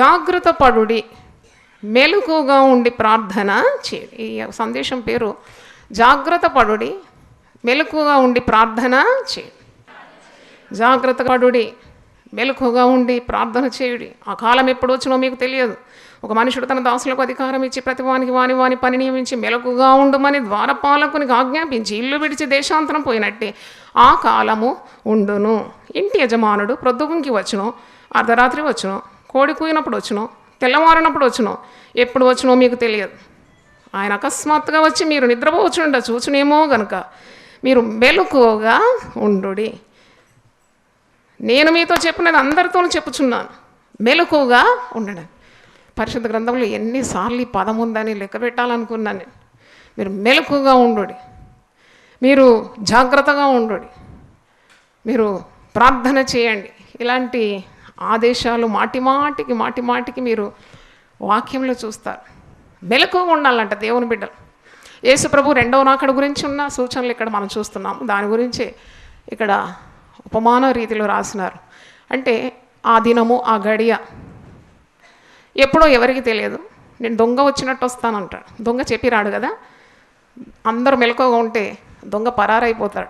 జాగ్రత్త పడుడి మెలకుగా ఉండి ప్రార్థన చేయండి. ఈ సందేశం పేరు జాగ్రత్త పడుడి మెలకుగా ఉండి ప్రార్థన చేయండి. జాగ్రత్త పడుడి మెలకుగా ఉండి ప్రార్థన చేయుడి. ఆ కాలం ఎప్పుడు వచ్చినో మీకు తెలియదు. ఒక మనుషుడు తన దాసులకు అధికారం ఇచ్చి ప్రతివానికి వాని వాని పని నియమించి మెలకుగా ఉండమని ద్వారపాలకునికి ఆజ్ఞాపించి ఇల్లు విడిచి దేశాంతరం పోయినట్టే ఆ కాలము ఉండును. ఇంటి యజమానుడు ప్రొద్దుగుంకి వచ్చును అర్ధరాత్రి వచ్చును కోడి కూయినప్పుడు వచ్చును తెల్లవారినప్పుడు వచ్చును. ఎప్పుడు వచ్చినో మీకు తెలియదు. ఆయన అకస్మాత్తుగా వచ్చి మీరు నిద్రపోవచ్చుండ చూచునేమో గనుక మీరు మెలుకుగా ఉండుడి. నేను మీతో చెప్పినది అందరితోనూ చెప్పుచున్నాను. మెలకుగా ఉండడం. పరిశుద్ధ గ్రంథంలో ఎన్నిసార్లు ఈ పదం ఉందని లెక్క పెట్టాలనుకున్నాను నేను. మీరు మెలకుగా ఉండుడి. మీరు జాగ్రత్తగా ఉండుడి. మీరు ప్రార్థన చేయండి. ఇలాంటి ఆదేశాలు మాటిమాటికి మాటిమాటికి మీరు వాక్యంలో చూస్తారు. మెలకుగా ఉండాలంట దేవుని బిడ్డలు. యేసుప్రభు రెండవ నాకడ గురించి ఉన్న సూచనలు ఇక్కడ మనం చూస్తున్నాము. దాని గురించి ఇక్కడ ఉపమాన రీతిలో రాసినారు. అంటే ఆ దినము ఆ గడియ ఎప్పుడో ఎవరికి తెలియదు. నేను దొంగ వచ్చినట్టు వస్తానంటాడు దొంగ చెప్పిరాడు కదా. అందరూ మెలకుగా ఉంటే దొంగ పరారైపోతాడు.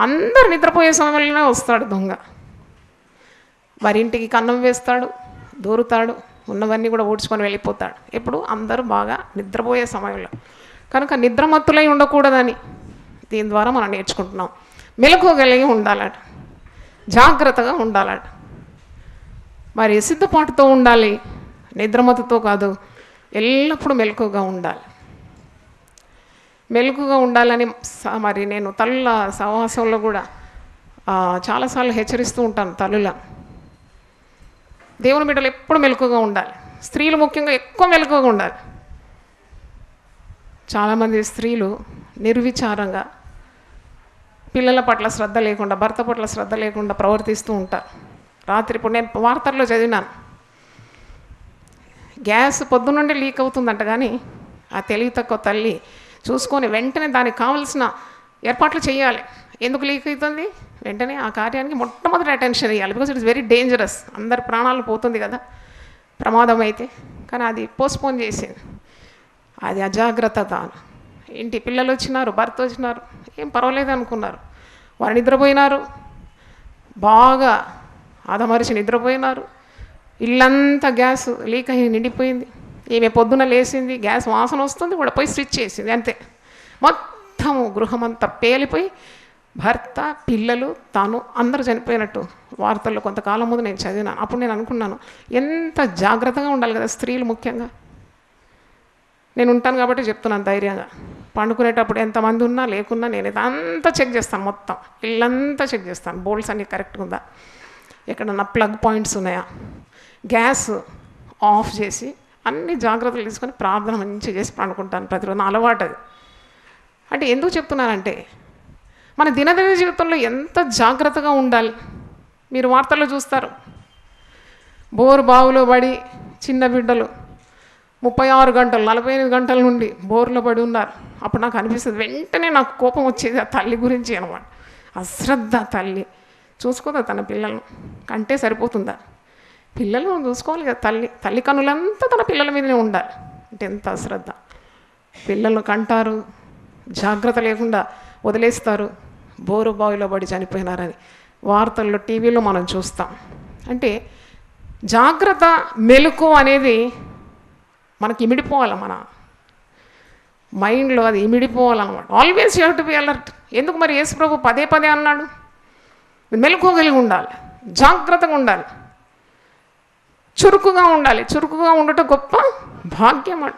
అందరు నిద్రపోయే సమయంలోనే వస్తాడు దొంగ. వారి ఇంటికి కన్నం వేస్తాడు దూరుతాడు ఉన్నవన్నీ కూడా ఊడ్చుకొని వెళ్ళిపోతాడు. ఎప్పుడు? అందరూ బాగా నిద్రపోయే సమయంలో. కనుక నిద్రమత్తులై ఉండకూడదని దీని ద్వారా మనం నేర్చుకుంటున్నాం. మెలకువగలిగి ఉండాలట. జాగ్రత్తగా ఉండాలట. మరి సిద్ధపాటుతో ఉండాలి నిద్రమత్తుతో కాదు ఎల్లప్పుడూ మెలకుగా ఉండాలి. మెలకుగా ఉండాలని స- మరి నేను తల్లుల సహవాసంలో కూడా చాలాసార్లు హెచ్చరిస్తూ ఉంటాను తల్లుల. దేవుని బిడ్డలు ఎప్పుడు మెలకుగా ఉండాలి. స్త్రీలు ముఖ్యంగా ఎక్కువ మెలకుగా ఉండాలి. చాలామంది స్త్రీలు నిర్విచారంగా పిల్లల పట్ల శ్రద్ధ లేకుండా భర్త పట్ల శ్రద్ధ లేకుండా ప్రవర్తిస్తూ ఉంటారు. రాత్రి ఇప్పుడు నేను వార్తల్లో చదివినాను. గ్యాస్ పొద్దునుండి లీక్ అవుతుందంట కానీ ఆ తెలివి తక్కువ తల్లి చూసుకొని వెంటనే దానికి కావలసిన ఏర్పాట్లు చేయాలి. ఎందుకు లీక్ అవుతుంది? వెంటనే ఆ కార్యానికి మొట్టమొదటి అటెన్షన్ ఇవ్వాలి బికాస్ ఇట్స్ వెరీ డేంజరస్ అందరి ప్రాణాలు పోతుంది కదా. ప్రమాదం అయితే కానీ అది పోస్ట్పోన్ చేసింది. అది అజాగ్రత్త తాను ఇంటి పిల్లలు వచ్చినారు భర్త వచ్చినారు. ఏం పర్వాలేదు అనుకున్నారు. వారు నిద్రపోయినారు. బాగా ఆదమరిచి నిద్రపోయినారు. ఇల్లంతా గ్యాస్ లీక్ అయ్యి నిండిపోయింది. ఈమె పొద్దున లేచింది గ్యాస్ వాసన వస్తుంది కూడా పోయి స్విచ్ చేసింది. అంతే. మొత్తము గృహమంతా పేలిపోయి భర్త పిల్లలు తాను అందరూ చనిపోయినట్టు వార్తల్లో కొంతకాలం ముందు నేను చదివినాను. అప్పుడు నేను అనుకున్నాను ఎంత జాగ్రత్తగా ఉండాలి కదా స్త్రీలు ముఖ్యంగా. నేను ఉంటాను కాబట్టి చెప్తున్నాను ధైర్యంగా. పండుకునేటప్పుడు ఎంతమంది ఉన్నా లేకున్నా నేను ఇదంతా చెక్ చేస్తాను మొత్తం. ఇల్లంతా చెక్ చేస్తాను. బోల్డ్స్ అన్నీ కరెక్ట్గా ఉందా? ఎక్కడన్నా ప్లగ్ పాయింట్స్ ఉన్నాయా? గ్యాస్ ఆఫ్ చేసి అన్ని జాగ్రత్తలు తీసుకొని ప్రార్థన మంచిగా చేసి పండుకుంటాను ప్రతిరోజు. అలవాటు అది. అంటే ఎందుకు చెప్తున్నానంటే మన దినదిన జీవితంలో ఎంత జాగ్రత్తగా ఉండాలి? మీరు వార్తల్లో చూస్తారు. బోరు బావులో పడి చిన్న బిడ్డలు ముప్పై ఆరు గంటలు నలభై ఎనిమిది గంటల నుండి బోర్లో పడి ఉన్నారు. అప్పుడు నాకు అనిపిస్తుంది వెంటనే నాకు కోపం వచ్చేది ఆ తల్లి గురించి అనమాట. అశ్రద్ధ తల్లి. చూసుకోదా తన పిల్లలను? కంటే సరిపోతుందా? పిల్లలను చూసుకోవాలి కదా తల్లి. తల్లి కనులంతా తన పిల్లల మీదనే ఉండాలి. అంటే ఎంత అశ్రద్ధ. పిల్లలు కంటారు జాగ్రత్త లేకుండా వదిలేస్తారు. బోరు బావిలో పడి చనిపోయినారని వార్తల్లో టీవీలో మనం చూస్తాం. అంటే జాగ్రత్త మెలకు అనేది మనకి ఇమిడిపోవాలి మన మైండ్లో అది ఇమిడిపోవాలన్నమాట. Always you have to be alert ఎందుకు మరి యేసు ప్రభు పదే పదే అన్నాడు? మెలకువగలిగి ఉండాలి. జాగ్రత్తగా ఉండాలి. చురుకుగా ఉండాలి. చురుకుగా ఉండటం గొప్ప భాగ్యం అంట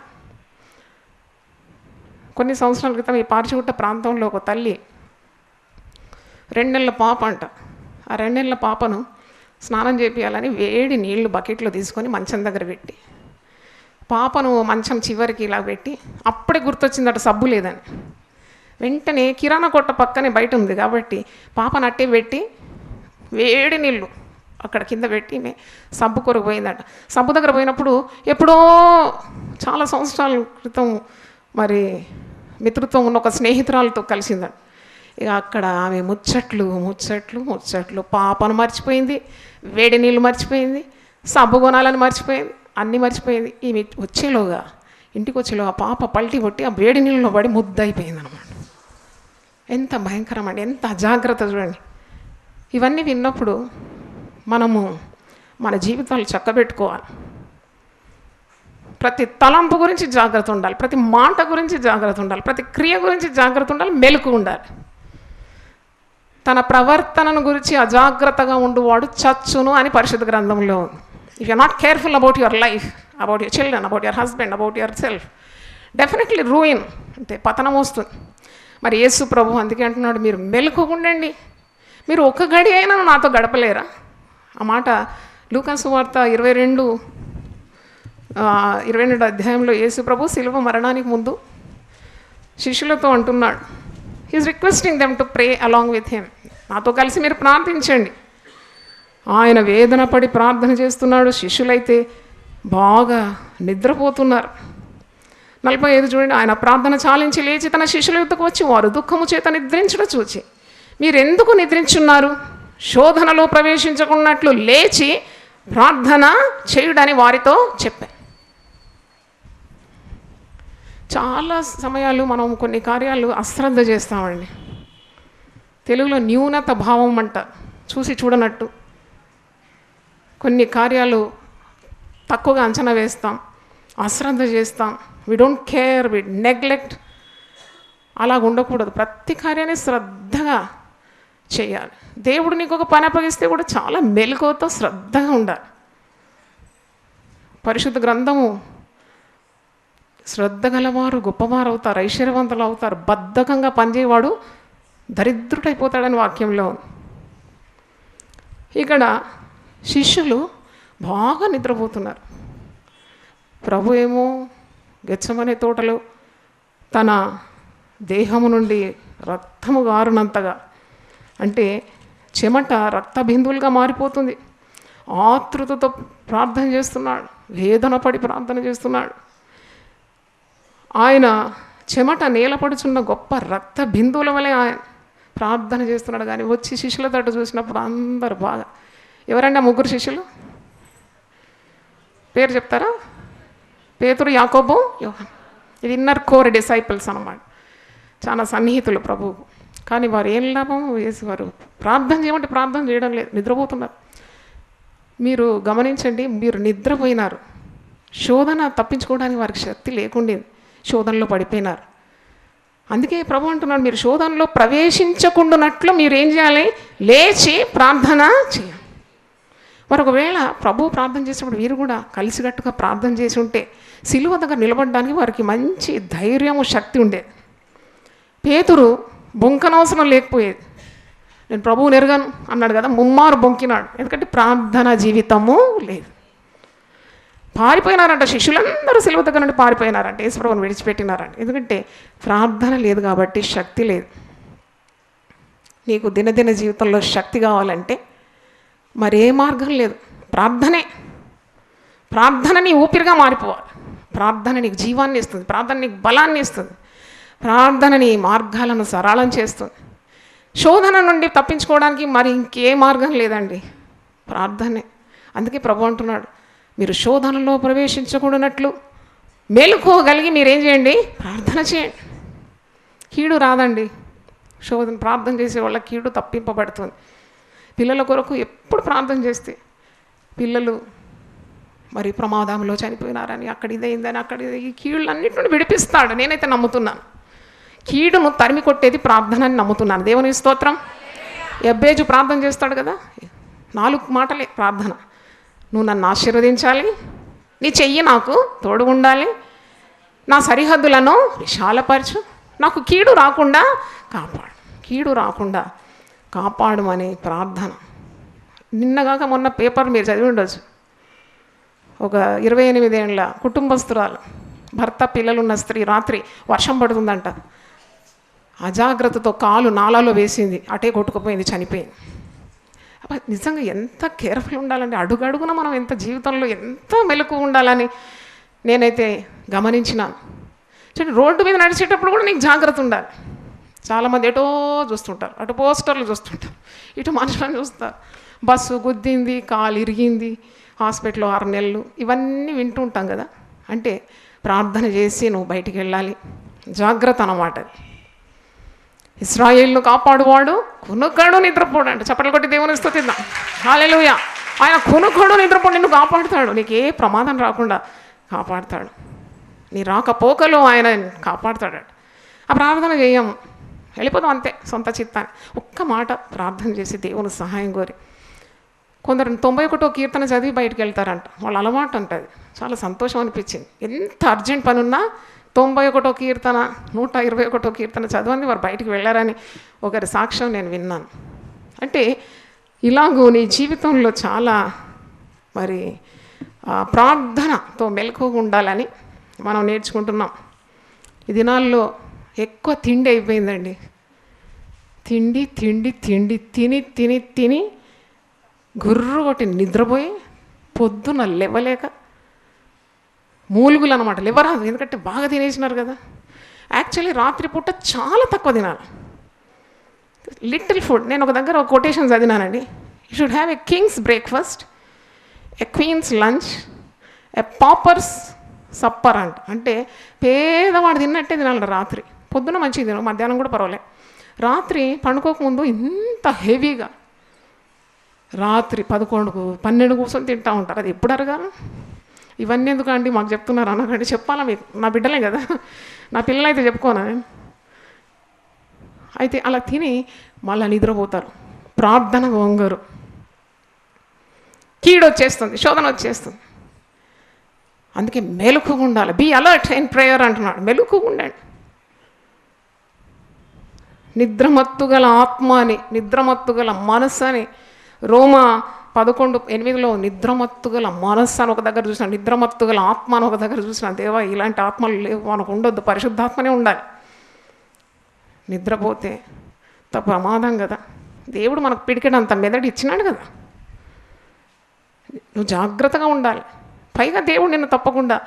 కొన్ని సంవత్సరాల క్రితం ఈ పార్చిగుట్ట ప్రాంతంలో ఒక తల్లి రెండు నెలల పాప అంట. ఆ రెండు నెలల పాపను స్నానం చేపియాలని వేడి నీళ్ళు బకెట్లో తీసుకొని మంచం దగ్గర పెట్టి పాపను మంచం చివరికి ఇలా పెట్టి అప్పుడే గుర్తొచ్చిందట సబ్బు లేదని. వెంటనే కిరాణా కొట్ట పక్కనే బయట ఉంది కాబట్టి పాపను అట్టే పెట్టి వేడి నీళ్ళు అక్కడ కింద పెట్టి సబ్బు కొరకు పోయిందట. సబ్బు దగ్గర పోయినప్పుడు ఎప్పుడో చాలా సంవత్సరాల క్రితం మరి మిత్రుత్వం ఉన్న ఒక స్నేహితురాలతో కలిసిందండి ఇక అక్కడ ఆమె ముచ్చట్లు ముచ్చట్లు ముచ్చట్లు. పాపను మర్చిపోయింది వేడి నీళ్ళు మర్చిపోయింది సబ్బు కొనాలని మర్చిపోయింది అన్నీ మర్చిపోయింది. ఈమె వచ్చేలోగా ఇంటికి వచ్చేలోగా ఆ పాప పల్టీ కొట్టి ఆ వేడి నీళ్ళలో పడి ముద్దయిపోయింది అనమాట ఎంత భయంకరం అండి ఎంత అజాగ్రత్త చూడండి. ఇవన్నీ విన్నప్పుడు మనము మన జీవితాలు చక్కబెట్టుకోవాలి. ప్రతి తలంపు గురించి జాగ్రత్త ఉండాలి ప్రతి మాట గురించి జాగ్రత్త ఉండాలి ప్రతి క్రియ గురించి జాగ్రత్త ఉండాలి మెలకు ఉండాలి. తన ప్రవర్తనను గురించి అజాగ్రత్తగా ఉండువాడు చచ్చును అని పరిశుద్ధ గ్రంథంలో if you not careful about your life about your children about your husband about your self definitely ruin అంటే పతనం వస్తుంది. మరి యేసు ప్రభు అందుకే అంటున్నాడు మీరు మెలకుకుండండి మీరు ఒక్క గడి అయినా నాతో గడపలేరా? ఆ మాట లూకాసు వార్త ఇరవై రెండు ఇరవై రెండు అధ్యాయంలో యేసు ప్రభు శిలువ మరణానికి ముందు శిష్యులతో అంటున్నాడు. Is requesting them to pray along with him నాతో కలిసి మీరు ప్రార్థించండి. ఆయన వేదన పడి ప్రార్థన చేస్తున్నాడు. శిష్యులైతే బాగా నిద్రపోతున్నారు. నలభై ఐదు చూడండి ఆయన ప్రార్థన చాలించి లేచి తన శిష్యుల యుద్ధకు వచ్చి వారు దుఃఖము చేత నిద్రించడం చూచి మీరెందుకు నిద్రించున్నారు? శోధనలో ప్రవేశించకున్నట్లు లేచి ప్రార్థన చేయుడని వారితో చెప్పాను చాలా సమయాలు మనం కొన్ని కార్యాలు అశ్రద్ధ చేస్తామండి. తెలుగులో న్యూనత భావం అంట చూసి చూడనట్టు. కొన్ని కార్యాలు తక్కువగా అంచనా వేస్తాం అశ్రద్ధ చేస్తాం. We don't care we neglect అలా ఉండకూడదు. ప్రతి కార్యాన్ని శ్రద్ధగా చేయాలి. దేవుడు నీకు ఒక పని అప్పగిస్తే కూడా చాలా మెలకువతో శ్రద్ధగా ఉండాలి. పరిశుద్ధ గ్రంథము శ్రద్ధ గలవారు గొప్పవారు అవుతారు ఐశ్వర్యవంతులు అవుతారు బద్ధకంగా పనిచేయవాడు దరిద్రుడైపోతాడని వాక్యంలో ఇక్కడ శిష్యులు బాగా నిద్రపోతున్నారు. ప్రభు ఏమో గెచ్చమనే తోటలో తన దేహము నుండి రక్తము గారునంతగా అంటే చెమట రక్త బిందువులుగా మారిపోతుంది. ఆతృతతో ప్రార్థన చేస్తున్నాడు వేదన పడి ప్రార్థన చేస్తున్నాడు. ఆయన చెమట నేలపడుచున్న గొప్ప రక్త బిందువుల వలె ఆయన ప్రార్థన చేస్తున్నాడు. కానీ వచ్చి శిష్యుల తట్టు చూసినప్పుడు అందరు బాగా ఎవరండి ఆ ముగ్గురు శిష్యులు? పేరు చెప్తారా? పేతురు యాకోబు యోహన్. ఇది ఇన్నర్ కోర్ డిసైపుల్స్ అన్నమాట. చాలా సన్నిహితులు ప్రభువు. కానీ వారు ఏం లాభం? వేసి వారు ప్రార్థన చేయమంటే ప్రార్థన చేయడం లేదు. నిద్రపోతున్నారు. మీరు గమనించండి మీరు నిద్రపోయినారు. శోధన తప్పించుకోవడానికి వారికి శక్తి లేకుండేది. శోధనలో పడిపోయినారు. అందుకే ప్రభు అంటున్నాడు మీరు శోధనలో ప్రవేశించకుండానట్లు మీరు ఏం చేయాలి? లేచి ప్రార్థన చేయాలి. మరి ఒకవేళ ప్రభు ప్రార్థన చేసినప్పుడు వీరు కూడా కలిసికట్టుగా ప్రార్థన చేసి ఉంటే సిలువ దగ్గర నిలబడడానికి వారికి మంచి ధైర్యము శక్తి ఉండేది పేతురు బొంకనవసరం లేకపోయేది. నేను ప్రభువు నెరగాను అన్నాడు కదా ముమ్మారు బొంకినాడు. ఎందుకంటే ప్రార్థన జీవితము లేదు. పారిపోయినారంట శిష్యులందరూ సెలవు దగ్గర నుండి పారిపోయినారంట. యేసుప్రభుని విడిచిపెట్టినారంట. ఎందుకంటే ప్రార్థన లేదు కాబట్టి శక్తి లేదు. నీకు దినదిన జీవితంలో శక్తి కావాలంటే మరే మార్గం లేదు. ప్రార్థనే. ప్రార్థన నీ ఊపిరిగా మారిపోవాలి. ప్రార్థన నీకు జీవాన్ని ఇస్తుంది. ప్రార్థన నీకు బలాన్ని ఇస్తుంది. ప్రార్థన నీ మార్గాలను సరళం చేస్తుంది. శోధన నుండి తప్పించుకోవడానికి మరి ఇంకే మార్గం లేదండి. ప్రార్థనే. అందుకే ప్రభు అంటున్నాడు మీరు శోధనలో ప్రవేశించకూడనట్లు మేలుకోగలిగి మీరేం చేయండి? ప్రార్థన చేయండి. కీడు రాదండి. శోధన ప్రార్థన చేసే వాళ్ళ కీడు తప్పింపబడుతుంది. పిల్లల కొరకు ఎప్పుడు ప్రార్థన చేస్తే పిల్లలు మరి ప్రమాదంలో చనిపోయినారని అక్కడ ఇదైందని అక్కడ ఇది ఈ కీళ్ళన్నిటి నుండి విడిపిస్తాడు. నేనైతే నమ్ముతున్నాను. కీడును తరిమి కొట్టేది ప్రార్థన అని నమ్ముతున్నాను. దేవుని స్తోత్రం. ఎబ్బేజు ప్రార్థన చేస్తాడు కదా? నాలుగు మాటలే ప్రార్థన. నువ్వు నన్ను ఆశీర్వదించాలి. నీ చెయ్యి నాకు తోడు ఉండాలి. నా సరిహద్దులను విశాలపరచు. నాకు కీడు రాకుండా కాపాడు. కీడు రాకుండా కాపాడమని ప్రార్థన. నిన్నగాక మొన్న పేపర్ మీరు చదివి ఉండొచ్చు. ఒక ఇరవై ఎనిమిదేళ్ళ కుటుంబస్తురాలు భర్త పిల్లలున్న స్త్రీ రాత్రి వర్షం పడుతుందంట. అజాగ్రత్తతో కాలు నాలాలో వేసింది. అటే కొట్టుకుపోయింది చనిపోయింది. అబ్బా, నిజంగా ఎంత కేర్ఫుల్ ఉండాలండి. అడుగడుగున మనం ఎంత జీవితంలో ఎంత మెలకు ఉండాలని నేనైతే గమనించినాను. చూడండి రోడ్డు మీద నడిచేటప్పుడు కూడా నీకు జాగ్రత్త ఉండాలి. చాలామంది ఎటో చూస్తుంటారు అటు పోస్టర్లు చూస్తుంటారు ఇటు మనుషులను చూస్తారు. బస్సు గుద్దింది కాలు ఇరిగింది హాస్పిటల్లో ఆరు నెలలు ఇవన్నీ వింటూ ఉంటాం కదా. అంటే ప్రార్థన చేసి నువ్వు బయటికి వెళ్ళాలి. జాగ్రత్త అన్నమాట అది. ఇస్రాయేల్ను కాపాడువాడు కునుకడు నిద్రపోడు అంటే. చప్పట్లు కొట్టి దేవుని స్థుతిద్దాం. హాలెలుయ ఆయన కునుకడు నిద్రపోడు నిన్ను కాపాడుతాడు. నీకు ఏ ప్రమాదం రాకుండా కాపాడుతాడు. నీ రాకపోకలు ఆయన కాపాడుతాడు ఆ ప్రార్థన చేయము వెళ్ళిపోదాం అంతే సొంత చిత్తాన్ని. ఒక్క మాట ప్రార్థన చేసి దేవుని సహాయం కోరి. కొందరు తొంభై ఒకటో కీర్తన చదివి బయటకు వెళ్తారంట. వాళ్ళ అలవాటు ఉంటుంది చాలా సంతోషం అనిపించింది. ఎంత అర్జెంట్ పనున్నా తొంభై ఒకటో కీర్తన నూట ఇరవై ఒకటో కీర్తన చదవండి వారు బయటికి వెళ్ళారని ఒకరి సాక్ష్యం నేను విన్నాను. అంటే ఇలాగూ నీ జీవితంలో చాలా మరి ప్రార్థనతో మెలకుగా ఉండాలని మనం నేర్చుకుంటున్నాం. ఈ దినాల్లో ఎక్కువ తిండి అయిపోయిందండి. తిండి తిండి తిండి తిని తిని తిని గుర్రు కొట్టి నిద్రపోయి పొద్దున లేవలేక మూలుగులు అనమాట లేవరాదు ఎందుకంటే బాగా తినేసినారు కదా. యాక్చువల్లీ రాత్రిపూట చాలా తక్కువ తినాలి. లిటిల్ ఫుడ్ నేను ఒక దగ్గర ఒక quotation చదివినానండి. You should have a king's breakfast a queen's lunch a pauper's supper అంట. అంటే పేదవాడు తిన్నట్టే తినాలి రాత్రి. పొద్దున మంచిగా తిను మధ్యాహ్నం కూడా పర్వాలే. రాత్రి పండుకోకముందు ఇంత హెవీగా రాత్రి పదకొండుకు పన్నెండు కూర్చొని తింటూ ఉంటారు. అది ఎప్పుడు అరగారు ఇవన్నీ ఎందుకు అండి మాకు చెప్తున్నారు అనకండి చెప్పాలా మీకు నా బిడ్డలే కదా. నా పిల్లలు అయితే చెప్పుకోనా? నేను అయితే అలా తిని మళ్ళీ నిద్రపోతారు. ప్రార్థన వంగరు. కీడు వచ్చేస్తుంది శోధన వచ్చేస్తుంది అందుకే మెలుకుగా ఉండాలి. బీ అలర్ట్ ఇన్ ప్రేయర్ అంటున్నాడు. మెలుకుగా ఉండండి. నిద్రమత్తుగల ఆత్మ అని నిద్రమత్తుగల మనసు మనస్సు అని రోమా పదకొండు ఎనిమిదిలో నిద్రమత్తుగల మనస్సు అని ఒక దగ్గర చూసిన నిద్రమత్తుగల ఆత్మ అని ఒక దగ్గర చూసిన దేవా ఇలాంటి ఆత్మలు లేవు మనకు ఉండొద్దు పరిశుద్ధాత్మనే ఉండాలి. నిద్రపోతే అంత ప్రమాదం కదా. దేవుడు మనకు పిడికెడంత మెదడు ఇచ్చినాడు కదా. నువ్వు జాగ్రత్తగా ఉండాలి. పైగా దేవుడు నిన్ను తప్పకుండా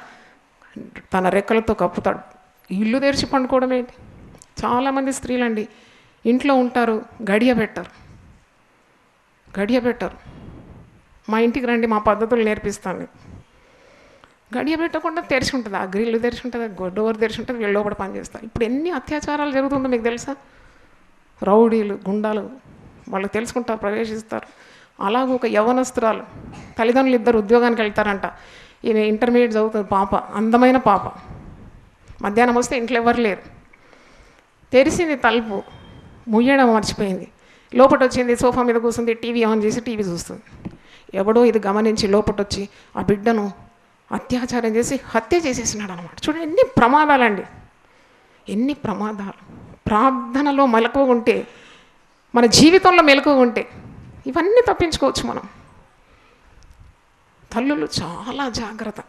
తన రెక్కలతో కప్పుతాడు. ఇల్లు తెరిచి పండుకోవడం ఏంటి? చాలామంది స్త్రీలండి ఇంట్లో ఉంటారు గడియ పెట్టరు. గడియ పెట్టరు. మా ఇంటికి రండి మా పద్ధతులు నేర్పిస్తాను. గడియ పెట్టకుండా తెరిచి ఉంటుంది ఆ గ్రిల్లు తెరిచి ఉంటుంది డోర్ తెరిచి ఉంటుంది వీళ్ళు లోపల పనిచేస్తారు ఇప్పుడు ఎన్ని అత్యాచారాలు జరుగుతుందో మీకు తెలుసా? రౌడీలు గుండాలు వాళ్ళు తెలుసుకుంటారు ప్రవేశిస్తారు. అలాగ ఒక యవనస్తురాలు తల్లిదండ్రులు ఇద్దరు ఉద్యోగానికి వెళ్తారంట. ఈమె ఇంటర్మీడియట్ చదువుతుంది పాప అందమైన పాప. మధ్యాహ్నం వస్తే ఇంట్లో ఎవరు లేరు. తెరిసింది తలుపు ముయ్యడం మర్చిపోయింది. లోపట వచ్చింది సోఫా మీద కూర్చుంది టీవీ ఆన్ చేసి టీవీ చూస్తుంది. ఎవడో ఇది గమనించి లోపటొచ్చి ఆ బిడ్డను అత్యాచారం చేసి హత్య చేసేసినాడు అనమాట చూడండి ఎన్ని ప్రమాదాలండి. ఎన్ని ప్రమాదాలు. ప్రార్థనలో మెలకువ ఉంటే మన జీవితంలో మెలకువ ఉంటే ఇవన్నీ తప్పించుకోవచ్చు మనం. తల్లులు చాలా జాగ్రత్త.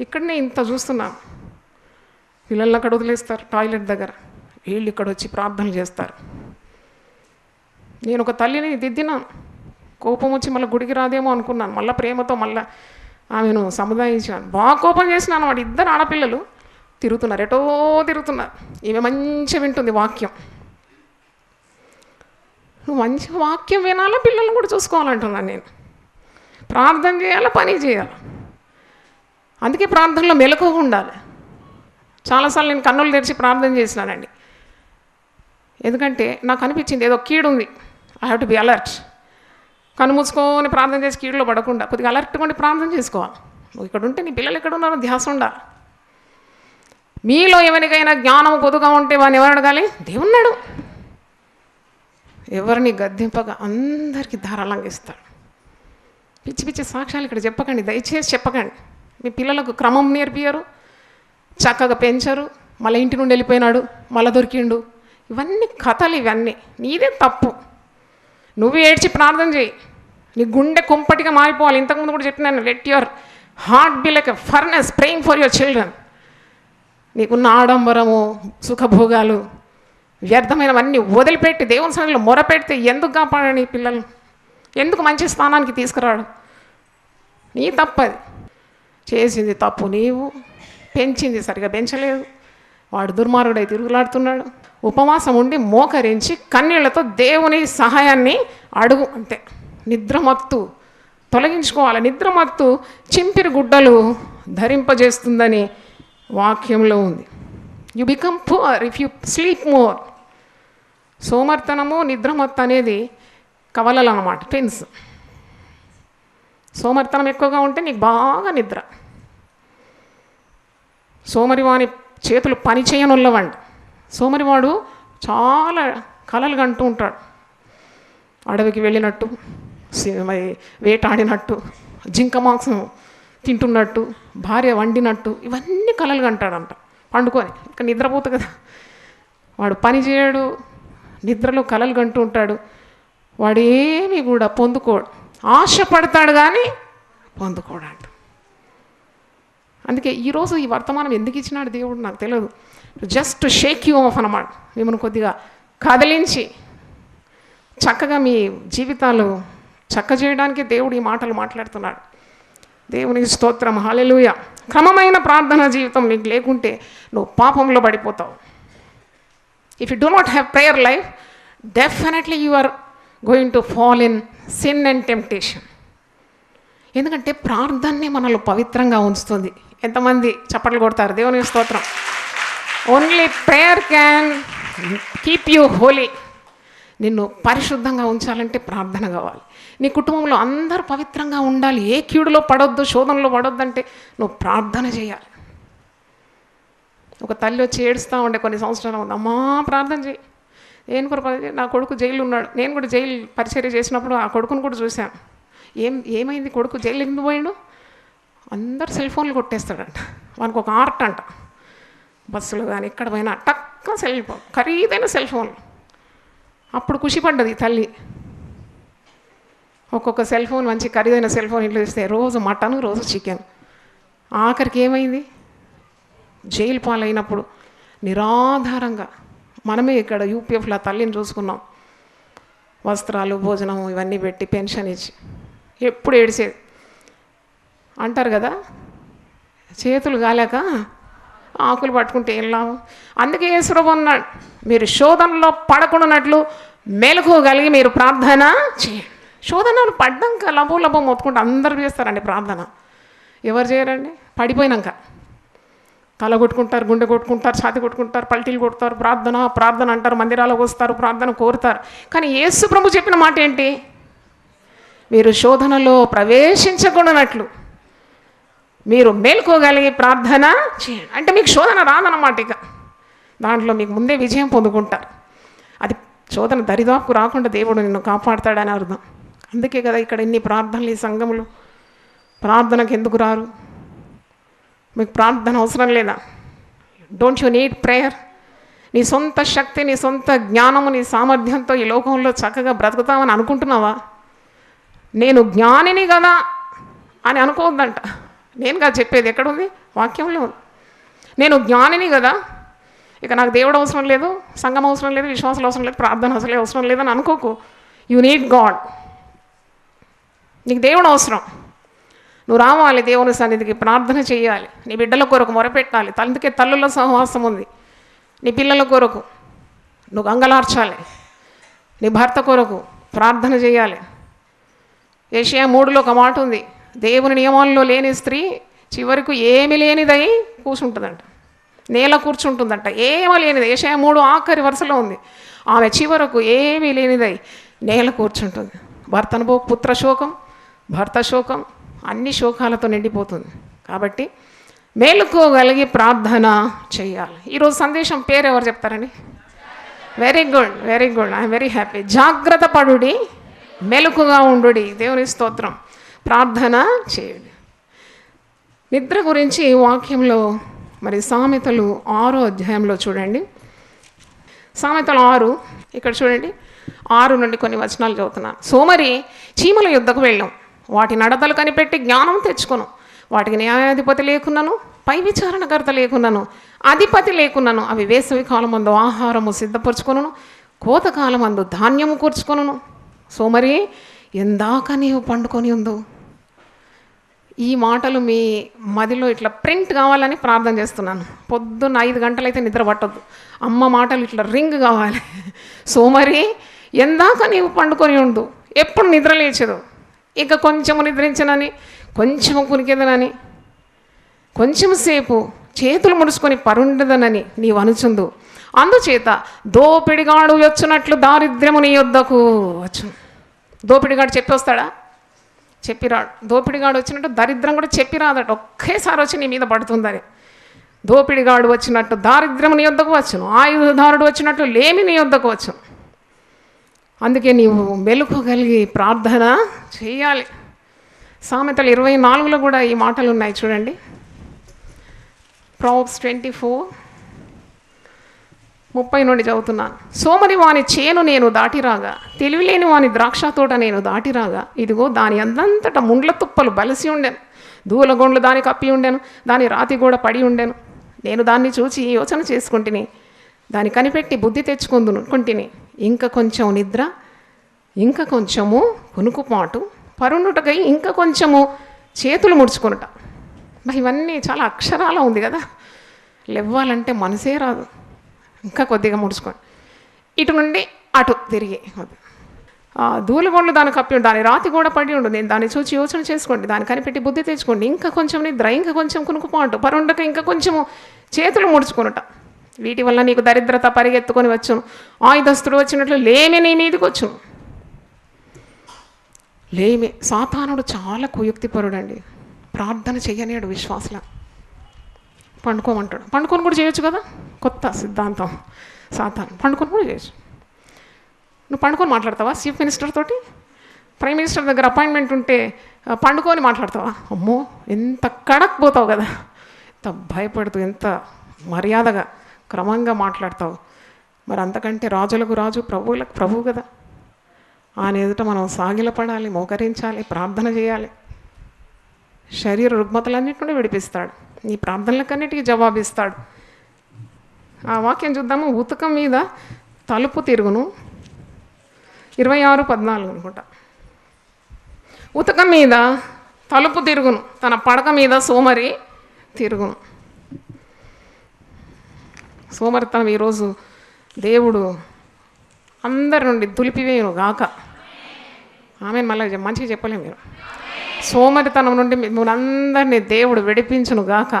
ఇక్కడనే ఇంత చూస్తున్నాం. పిల్లల్ని అక్కడ వదిలేస్తారు టాయిలెట్ దగ్గర. వీళ్ళు ఇక్కడ వచ్చి ప్రార్థనలు చేస్తారు. నేను ఒక తల్లిని దిద్దినాను. కోపం వచ్చి మళ్ళీ గుడికి రాదేమో అనుకున్నాను. మళ్ళీ ప్రేమతో మళ్ళీ ఆమెను సముదాయించాను. బాగా కోపం చేసినాను వాడు ఇద్దరు ఆడపిల్లలు తిరుగుతున్నారు. ఎటో తిరుగుతున్నారు. ఈమె మంచిగా వింటుంది వాక్యం. నువ్వు మంచి వాక్యం వినాలా? పిల్లల్ని కూడా చూసుకోవాలంటున్నాను నేను. ప్రార్థన చేయాలా? పని చేయాలి? అందుకే ప్రార్థనలో మెలకుగా ఉండాలి. చాలాసార్లు నేను కన్నులు తెరిచి ప్రార్థన చేసినానండి. ఎందుకంటే నాకు అనిపించింది ఏదో కీడు ఉంది. I have to be alert కనుమూసుకొని ప్రార్థన చేసి కీడులో పడకుండా కొద్దిగా అలర్ట్గా ఉండి ప్రార్థన చేసుకోవాలి నువ్వు ఇక్కడ ఉంటే నీ పిల్లలు ఎక్కడ ఉన్నారో ధ్యాస ఉండాలి మీలో ఎవరికైనా జ్ఞానం కొద్దుగా ఉంటే వాడిని ఎవరు అడగాలి? దేవున్నాడు ఎవరిని గద్దెంపగా అందరికీ ధారాళంగిస్తాడు పిచ్చి పిచ్చి సాక్ష్యాలు ఇక్కడ చెప్పకండి దయచేసి చెప్పకండి. మీ పిల్లలకు క్రమం నేర్పియరు చక్కగా పెంచరు మళ్ళీ ఇంటి నుండి వెళ్ళిపోయినాడు మళ్ళీ దొరికిండు. ఇవన్నీ కథలు ఇవన్నీ. నీదే తప్పు. నువ్వు ఏడ్చి ప్రార్థన చేయి. నీ గుండె కుంపటిగా మారిపోవాలి. ఇంతకుముందు కూడా చెప్పినాను let your heart be like a furnace praying for your children నీకున్న ఆడంబరము సుఖభోగాలు వ్యర్థమైనవన్నీ వదిలిపెట్టి దేవుని సన్నిధిలో మొరపెడితే ఎందుకు కాపాడని పిల్లలు ఎందుకు మంచి స్థానానికి తీసుకురాడు? నీ తప్పది. చేసింది తప్పు నీవు. పెంచింది సరిగా పెంచలేదు. వాడు దుర్మార్గుడై తిరుగులాడుతున్నాడు. ఉపవాసం ఉండి మోకరించి కన్నీళ్ళతో దేవుని సహాయాన్ని అడుగు అంతే. నిద్రమత్తు తొలగించుకోవాలి. నిద్రమత్తు చింపిరి గుడ్డలు ధరింపజేస్తుందని వాక్యంలో ఉంది. You become poorer if you sleep more సోమర్తనము నిద్రమత్తు అనేది కవలలు అన్నమాట ట్విన్స్ సోమర్తనం ఎక్కువగా ఉంటే నీకు బాగా నిద్ర. సోమరివాని చేతులు పని చేయనుల్లవండి. సోమరివాడు చాలా కలలు కంటూ ఉంటాడు. అడవికి వెళ్ళినట్టు వేటాడినట్టు జింక మాంసం తింటున్నట్టు భార్య వండినట్టు ఇవన్నీ కలలు కంటాడంట. పండుకొని ఇంకా నిద్రపోతు కదా. వాడు పని చేయడు నిద్రలో కలలు కంటూ ఉంటాడు. వాడు ఏమీ కూడా పొందుకోడు ఆశపడతాడు కానీ పొందుకోడంట. అందుకే ఈరోజు ఈ వర్తమానం ఎందుకు ఇచ్చినాడు దేవుడు నాకు తెలియదు. జస్ట్ షేక్ యూ ఆఫ్ అన్నమాట మిమ్మల్ని కొద్దిగా కదిలించి చక్కగా మీ జీవితాలు చక్క చేయడానికి దేవుడు ఈ మాటలు మాట్లాడుతున్నాడు. దేవునికి స్తోత్రం. హాలెలుయ క్రమమైన ప్రార్థన జీవితం నీకు లేకుంటే నువ్వు పాపంలో పడిపోతావు. If you do not have prayer life definitely you are going to fall in sin and temptation ఎందుకంటే ప్రార్థనే మనల్ని పవిత్రంగా ఉంచుతుంది. ఎంతమంది చప్పట్లు కొడతారు? దేవుని స్తోత్రం. Only prayer can keep you holy నిన్ను పరిశుద్ధంగా ఉంచాలంటే ప్రార్థన కావాలి. నీ కుటుంబంలో అందరూ పవిత్రంగా ఉండాలి. ఏ కీడులో పడొద్దు శోధనలో పడొద్దు అంటే నువ్వు ప్రార్థన చేయాలి. ఒక తల్లి వచ్చి ఏడుస్తూ ఉండే కొన్ని సంవత్సరాలు ఉంది అమ్మా ప్రార్థన చేయి. నేను కూడా నా కొడుకు జైలు ఉన్నాడు నేను కూడా జైలు పరిచర్య చేసినప్పుడు ఆ కొడుకును కూడా చూశాను. ఏం ఏమైంది కొడుకు? జైలు ఎందుకు పోయాడు? అందరు సెల్ ఫోన్లు కొట్టేస్తాడంట. వానికి ఒక ఆర్ట్ అంట. బస్సులు కానీ ఎక్కడ పోయినా టక్క సెల్ ఫోన్ ఖరీదైన సెల్ ఫోన్లు అప్పుడు ఖుషిపడ్డది పడ్డది తల్లి. ఒక్కొక్క సెల్ ఫోన్ మంచి ఖరీదైన సెల్ ఫోన్ ఇంట్లో ఇస్తే రోజు మటన్ రోజు చికెన్ ఆఖరికి ఏమైంది? జైలు పాలైనప్పుడు నిరాధారంగా మనమే ఇక్కడ యూపీఎఫ్లో తల్లిని చూసుకున్నాం. వస్త్రాలు భోజనం ఇవన్నీ పెట్టి పెన్షన్ ఇచ్చి ఎప్పుడు ఏడిసేది? అంటారు కదా చేతులు కాలేక ఆకులు పట్టుకుంటే ఏం లాభం? అందుకే యేసుప్రభు అన్నాడు మీరు శోధనలో పడకుండానట్లు మెలకువగలిగి మీరు ప్రార్థన చేయండి. శోధనలు పడ్డాక లభం లబో మొత్తుకుంటే అందరు చేస్తారండి ప్రార్థన. ఎవరు చేయరండి? పడిపోయినాక. తల కొట్టుకుంటారు గుండె కొట్టుకుంటారు ఛాతి కొట్టుకుంటారు పల్టీలు కొడతారు ప్రార్థన ప్రార్థన అంటారు మందిరాలకు వస్తారు ప్రార్థన కోరుతారు. కానీ యేసు ప్రభు చెప్పిన మాట ఏంటి? మీరు శోధనలో ప్రవేశించకూడనట్లు మీరు మేల్కోగలిగి ప్రార్థన చేయండి. అంటే మీకు శోధన రాదన్నమాట ఇక. దాంట్లో మీకు ముందే విజయం పొందుకుంటారు. అది శోధన దరిదాపు రాకుండా దేవుడు నిన్ను కాపాడుతాడని అర్థం. అందుకే కదా ఇక్కడ ఇన్ని ప్రార్థనలు ఈ సంఘములు? ప్రార్థనకు ఎందుకు రారు? మీకు ప్రార్థన అవసరం లేదా? డోంట్ యూ నీడ్ ప్రేయర్ నీ సొంత శక్తి నీ సొంత జ్ఞానము నీ సామర్థ్యంతో ఈ లోకంలో చక్కగా బ్రతుకుతామని అనుకుంటున్నావా? నేను జ్ఞానిని కదా అని అనుకోవద్దంట. నేనుగా చెప్పేది ఎక్కడుంది? వాక్యంలో నేను జ్ఞానిని కదా. ఇక నాకు దేవుడు అవసరం లేదు సంఘం అవసరం లేదు విశ్వాసాలు అవసరం లేదు ప్రార్థన అసలే అవసరం లేదని అనుకోకు. యు నీడ్ గాడ్ నీకు దేవుడు అవసరం. నువ్వు రావాలి దేవుని సన్నిధికి ప్రార్థన చేయాలి. నీ బిడ్డల కొరకు మొరపెట్టాలి. అందుకే తల్లుల సహవాసం ఉంది. నీ పిల్లల కొరకు నువ్వు అంగలార్చాలి నీ భర్త కొరకు ప్రార్థన చేయాలి. ఏషియా మూడులో ఒక మాట ఉంది. దేవుని నియమాల్లో లేని స్త్రీ చివరకు ఏమి లేనిదై కూర్చుంటుందంట. నేల కూర్చుంటుందంట. ఏమీ లేనిది. ఏషియా మూడు ఆఖరి వరుసలో ఉంది. ఆమె చివరకు ఏమీ లేనిదై నేల కూర్చుంటుంది. భర్తను పో పుత్ర శోకం భర్త శోకం అన్ని శోకాలతో నిండిపోతుంది. కాబట్టి మేలుకోగలిగి ప్రార్థన చేయాలి. ఈరోజు సందేశం పేరు ఎవరు చెప్తారండి? Very good very good I'm very happy జాగ్రత్త పడుడి మెలకుగా ఉండుడి. దేవుని స్తోత్రం. ప్రార్థన చేయండి. నిద్ర గురించి వాక్యంలో మరి సామెతలు ఆరో అధ్యాయంలో చూడండి. సామెతలు ఆరు ఇక్కడ చూడండి. ఆరు నుండి కొన్ని వచనాలు చదువుతున్నాను. సోమరి చీమల యుద్ధకు వెళ్ళాం. వాటి నడతలు కనిపెట్టి జ్ఞానం తెచ్చుకును. వాటికి న్యాయాధిపతి లేకున్నాను పై విచారణకర్త లేకున్నాను అధిపతి లేకున్నాను అవి వేసవి కాలమందు ఆహారము సిద్ధపరచుకొను కోతకాలమందు ధాన్యము కూర్చుకొను సోమరి ఎందాక నీవు పండుకొని ఉందో ఈ మాటలు మీ మదిలో ఇట్లా ప్రింట్ కావాలని ప్రార్థన చేస్తున్నాను. పొద్దున్న ఐదు గంటలైతే నిద్ర పట్టద్దు. అమ్మ మాటలు ఇట్లా రింగ్ కావాలి. సోమరి ఎందాక నీవు పండుకొని ఉండు. ఎప్పుడు నిద్ర లేచదు. ఇక కొంచెము నిద్రించనని కొంచెము కునికెదనని కొంచెం సేపు చేతులు ముడుచుకొని పరుండదనని నీవు అనుచుందు. అందుచేత దోపిడిగాడు వచ్చునట్లు దారిద్ర్యము నీ యొద్దకు వచ్చు దోపిడిగాడు చెప్పి వస్తాడా చెప్పిరాడు. దోపిడిగాడు వచ్చినట్టు దరిద్రం కూడా చెప్పిరాదట. ఒకేసారి వచ్చి నీ మీద పడుతుందని. దోపిడిగాడు వచ్చినట్టు దారిద్ర్యం నీ యొద్దకు వచ్చును. ఆయుధదారుడు వచ్చినట్లు లేమి నీ వద్దకు వచ్చును. అందుకే నీవు మెలుకోగలిగి ప్రార్థన చేయాలి. సామెతలు ఇరవై నాలుగులో కూడా ఈ మాటలు ఉన్నాయి చూడండి. Proverbs twenty four. ముప్పై నుండి చదువుతున్నాను. సోమరి వాని చేను నేను దాటిరాగా తెలివిలేని వాని ద్రాక్ష తోట నేను దాటిరాగా ఇదిగో దాని అందంతట ముండ్ల తుప్పలు బలిసి ఉండెను దూలగొండ్లు దానికి కప్పి ఉండెను దాని రాతి కూడా పడి ఉండెను. నేను దాన్ని చూచి యోచన చేసుకుంటుని దాన్ని కనిపెట్టి బుద్ధి తెచ్చుకుందును. కొంటిని. ఇంకా కొంచెం నిద్ర ఇంకా కొంచెము కొనుకుపాటు పరుండుటకై ఇంకా కొంచెము చేతులు ముడుచుకొనుట. ఇవన్నీ చాలా అక్షరాల ఉంది కదా. లెవ్వాలంటే మనసే రాదు. ఇంకా కొద్దిగా ముడుచుకోండి ఇటు నుండి అటు తిరిగి. ఆ, దాని దానికి కప్పి ఉండు. దాని రాతి కూడా పడి ఉండు. నేను దాన్ని చూసి యోచన చేసుకోండి. దాన్ని కనిపెట్టి బుద్ధి తెచ్చుకోండి. ఇంకా కొంచెం నిద్ర ఇంకా కొంచెం కునుకుపాటు పరుండక ఇంకా కొంచెము చేతులు ముడుచుకొనుట. వీటి వల్ల నీకు దరిద్రత పరిగెత్తుకొని వచ్చును. ఆయుధస్తుడు వచ్చినట్లు లేమి నీ మీదకి వచ్చును. లేమి. సాతానుడు చాలా కుయుక్తిపరుడండి. ప్రార్థన చెయ్యనేడు విశ్వాసల. పండుకోమంటాడు. పండుకొని కూడా చేయొచ్చు కదా? కొత్త సిద్ధాంతం. సాతాను. పండుకొని కూడా చేయొచ్చు. నువ్వు పండుకొని మాట్లాడతావా? చీఫ్ మినిస్టర్ తోటి? ప్రైమ్ మినిస్టర్ దగ్గర అపాయింట్మెంట్ ఉంటే పండుకొని మాట్లాడతావా? అమ్మో! ఎంత కడక్ పోతావు కదా? ఎంత భయపడుతూ ఎంత మర్యాదగా. క్రమంగా మాట్లాడతావు. మరి అంతకంటే రాజులకు రాజు ప్రభువులకు ప్రభువు కదా. ఆయన ఎదుట మనం సాగిలపడాలి మోకరించాలి ప్రార్థన చేయాలి. శరీర రుగ్మతలన్నిటి నుండి విడిపిస్తాడు. నీ ప్రార్థనలకన్నిటికీ జవాబిస్తాడు. ఆ వాక్యం చూద్దాము? ఉతకం మీద తలుపు తిరుగును. ఇరవై ఆరు పద్నాలుగు అనుకుంటా. ఉతకం మీద తలుపు తిరుగును. తన పడక మీద సోమరి తిరుగును. సోమరితనం ఈరోజు దేవుడు అందరి నుండి దులిపివేయును గాక. ఆమె మళ్ళీ మంచిగా చెప్పలేము మీరు. సోమరితనం నుండి మిమ్మల్ని అందరినీ దేవుడు విడిపించును గాక.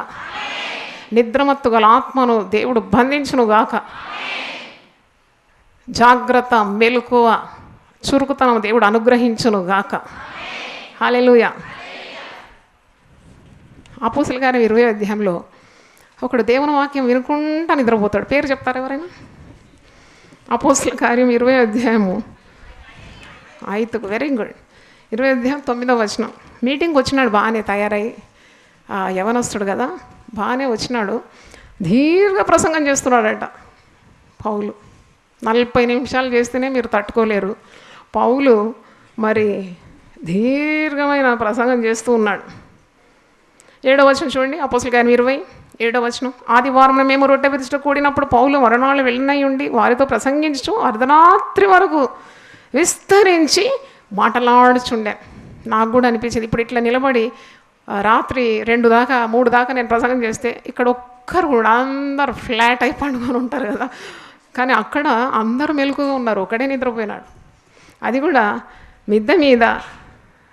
నిద్రమత్తు గల ఆత్మను దేవుడు బంధించును గాక. జాగ్రత్త మెలకువ చురుకుతనం దేవుడు అనుగ్రహించును గాక. హాలెలుయ. అపోసుల గారి ఇరవై అధ్యాయంలో ఒకడు దేవుని వాక్యం వినుకుంటా నిద్రపోతాడు. పేరు చెప్తారు ఎవరైనా? అపోస్ల కార్యం ఇరవై అధ్యాయము. ఐదుకు వెరీ గుడ్ ఇరవై అధ్యాయం తొమ్మిదో వచనం. మీటింగ్కి వచ్చినాడు బాగానే తయారై. యవనస్తుడు కదా బాగానే వచ్చినాడు. దీర్ఘ ప్రసంగం చేస్తున్నాడట పౌలు. నలభై నిమిషాలు చేస్తేనే మీరు తట్టుకోలేరు. పౌలు మరి దీర్ఘమైన ప్రసంగం చేస్తూ ఉన్నాడు. ఏడో వచనం చూడండి అపోసలు గారి ఇరవై. ఏడో వచనం. ఆదివారం మేము రొట్టె విరుచుట కూడినప్పుడు పౌలు మరణాలు వెళ్ళినై ఉండి వారితో ప్రసంగించు అర్ధరాత్రి వరకు విస్తరించి మాటలాడుచుండే. నాకు కూడా అనిపించింది. ఇప్పుడు ఇట్లా నిలబడి రాత్రి రెండు దాకా మూడు దాకా నేను ప్రసంగం చేస్తే ఇక్కడ ఒక్కరు కూడా అందరు ఫ్లాట్ అయి పండుకొని ఉంటారు కదా. కానీ అక్కడ అందరూ మెలకుగా ఉన్నారు. ఒకడే నిద్రపోయినాడు. అది కూడా మిద్ద మీద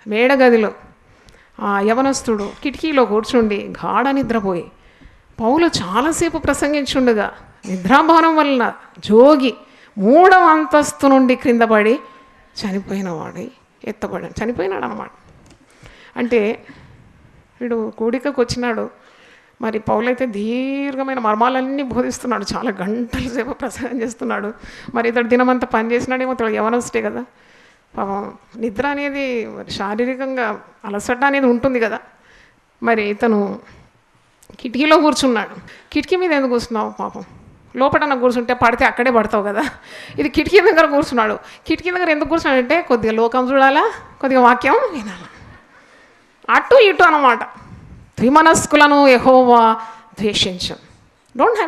మేడగదిలో ఆ యవనస్తుడు కిటికీలో కూర్చుండి గాఢ నిద్రపోయి పౌలు చాలాసేపు ప్రసంగించుండగా నిద్రాభవనం వలన జోగి మూడవ అంతస్తు నుండి క్రింద పడి చనిపోయిన ఎత్తబడి చనిపోయినాడు అనమాట అంటే వీడు కూడికకు వచ్చినాడు మరి పౌలైతే దీర్ఘమైన మర్మాలన్నీ బోధిస్తున్నాడు చాలా గంటల సేపు ప్రసంగం చేస్తున్నాడు. మరి ఇతడు దినమంతా పని చేసినాడేమో తెలియదు యవనొస్తే కదా. పాపం నిద్ర అనేది మరి శారీరకంగా అలసట అనేది ఉంటుంది కదా. మరి ఇతను కిటికీలో కూర్చున్నాడు కిటికీ మీద ఎందుకు కూర్చున్నావు పాపం? లోపల కూర్చుంటే పడితే అక్కడే పడతావు కదా. ఇది కిటికీ దగ్గర కూర్చున్నాడు. కిటికీ దగ్గర ఎందుకు కూర్చున్నాడంటే కొద్దిగా లోకం చూడాలా కొద్దిగా వాక్యం వినాలా. అటు ఇటు అనమాట ద్విమనస్కులను ఎహోవా ద్వేషించం. Don't have